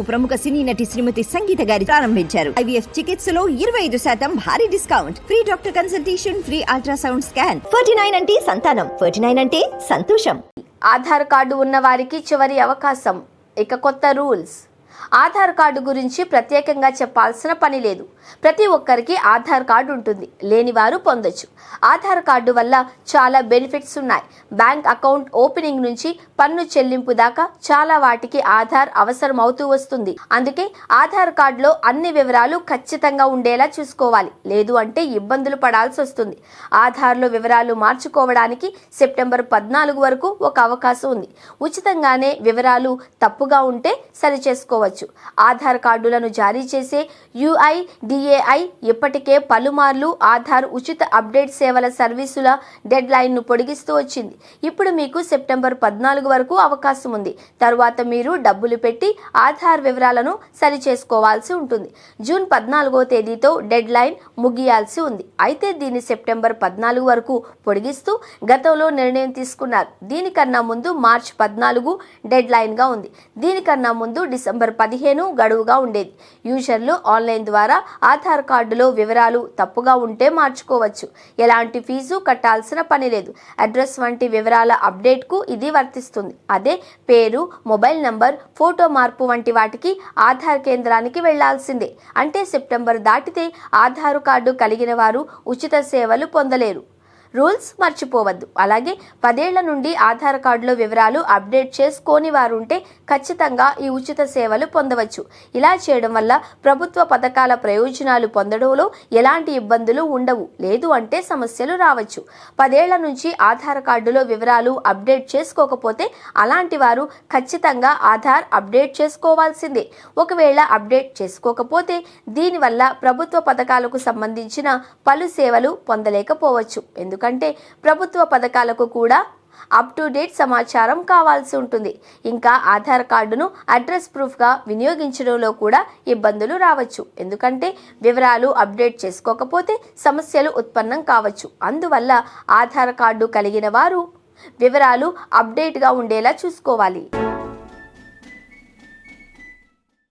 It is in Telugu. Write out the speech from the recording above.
ప్రముఖ సినీ నటి శ్రీమతి సంగీత గారి ప్రారంభించారు. ఐవీఎఫ్ చికిత్సలో ఇరవై ఐదు శాతం భారీ discount. Free doctor consultation free ultrasound scan. Forty nine అంటే సంతానం. ఫోర్టీ నైన్ అంటే సంతోషం. ఆధార్ కార్డు ఉన్న వారికి చివరి అవకాశం. ఇక కొత్త రూల్స్. ఆధార్ కార్డు గురించి ప్రత్యేకంగా చెప్పాల్సిన పని లేదు. ప్రతి ఒక్కరికి ఆధార్ కార్డు ఉంటుంది. లేని వారు పొందొచ్చు. ఆధార్ కార్డు వల్ల చాలా బెనిఫిట్స్ ఉన్నాయి. బ్యాంక్ అకౌంట్ ఓపెనింగ్ నుంచి పన్ను చెల్లింపు దాకా చాలా వాటికి ఆధార్ అవసరం అవుతూ వస్తుంది. అందుకే ఆధార్ కార్డులో అన్ని వివరాలు ఖచ్చితంగా ఉండేలా చూసుకోవాలి. లేదు అంటే ఇబ్బందులు పడాల్సి వస్తుంది. ఆధార్లో వివరాలు మార్చుకోవడానికి సెప్టెంబర్ పద్నాలుగు వరకు ఒక అవకాశం ఉంది. ఉచితంగానే వివరాలు తప్పుగా ఉంటే సరి చేసుకోవచ్చు ఆధార్ కార్డులను జారీ చేసే యుఐడిఏఐ ఇప్పటికే పలుమార్లు ఆధార్ ఉచిత అప్డేట్ సేవల సర్వీసుల డెడ్ లైన్ను పొడిగిస్తూ వచ్చింది. ఇప్పుడు మీకు సెప్టెంబర్ పద్నాలుగు వరకు అవకాశం ఉంది. తరువాత మీరు డబ్బులు పెట్టి ఆధార్ వివరాలను సరి చేసుకోవాల్సి ఉంటుంది. జూన్ పద్నాలుగో తేదీతో డెడ్ లైన్ ముగియాల్సి ఉంది. అయితే దీన్ని సెప్టెంబర్ పద్నాలుగు వరకు పొడిగిస్తూ గతంలో నిర్ణయం తీసుకున్నారు. దీనికన్నా ముందు మార్చ్ పద్నాలుగు డెడ్ లైన్గా ఉంది. దీనికన్నా ముందు డిసెంబర్ పదిహేను గడువుగా ఉండేది. యూజర్లు ఆన్లైన్ ద్వారా ఆధార్ కార్డులో వివరాలు తప్పుగా ఉంటే మార్చుకోవచ్చు. ఎలాంటి ఫీజు కట్టాల్సిన పని లేదు. అడ్రస్ వంటి వివరాల అప్డేట్కు ఇది వర్తిస్తుంది. అదే పేరు మొబైల్ నంబర్ ఫోటో మార్పు వంటి వాటికి ఆధార్ కేంద్రానికి వెళ్ళాల్సిందే. అంటే సెప్టెంబర్ దాటితే ఆధార్ కార్డు కలిగిన వారు ఉచిత సేవలు పొందలేరు. రూల్స్ మర్చిపోవద్దు. అలాగే పదేళ్ళ నుండి ఆధార్ కార్డులో వివరాలు అప్డేట్ చేసుకోని వారు ఉంటే ఖచ్చితంగా ఈ ఉచిత సేవలు పొందవచ్చు. ఇలా చేయడం వల్ల ప్రభుత్వ పథకాల ప్రయోజనాలు పొందడంలో ఎలాంటి ఇబ్బందులు ఉండవు. లేదు అంటే సమస్యలు రావచ్చు. పదేళ్ళ నుంచి ఆధార్ కార్డులో వివరాలు అప్డేట్ చేసుకోకపోతే అలాంటి వారు ఖచ్చితంగా ఆధార్ అప్డేట్ చేసుకోవాల్సిందే. ఒకవేళ అప్డేట్ చేసుకోకపోతే దీనివల్ల ప్రభుత్వ పథకాలకు సంబంధించిన పలు సేవలు పొందలేకపోవచ్చు. ఎందుకంటే ప్రభుత్వ పథకాలకు కూడా అప్ టు డేట్ సమాచారం కావాల్సి ఉంటుంది. ఇంకా ఆధార్ కార్డును అడ్రస్ ప్రూఫ్గా వినియోగించడంలో కూడా ఇబ్బందులు రావచ్చు. ఎందుకంటే వివరాలు అప్డేట్ చేసుకోకపోతే సమస్యలు ఉత్పన్నం కావచ్చు. అందువల్ల ఆధార్ కార్డు కలిగిన వారు వివరాలు అప్డేట్గా ఉండేలా చూసుకోవాలి.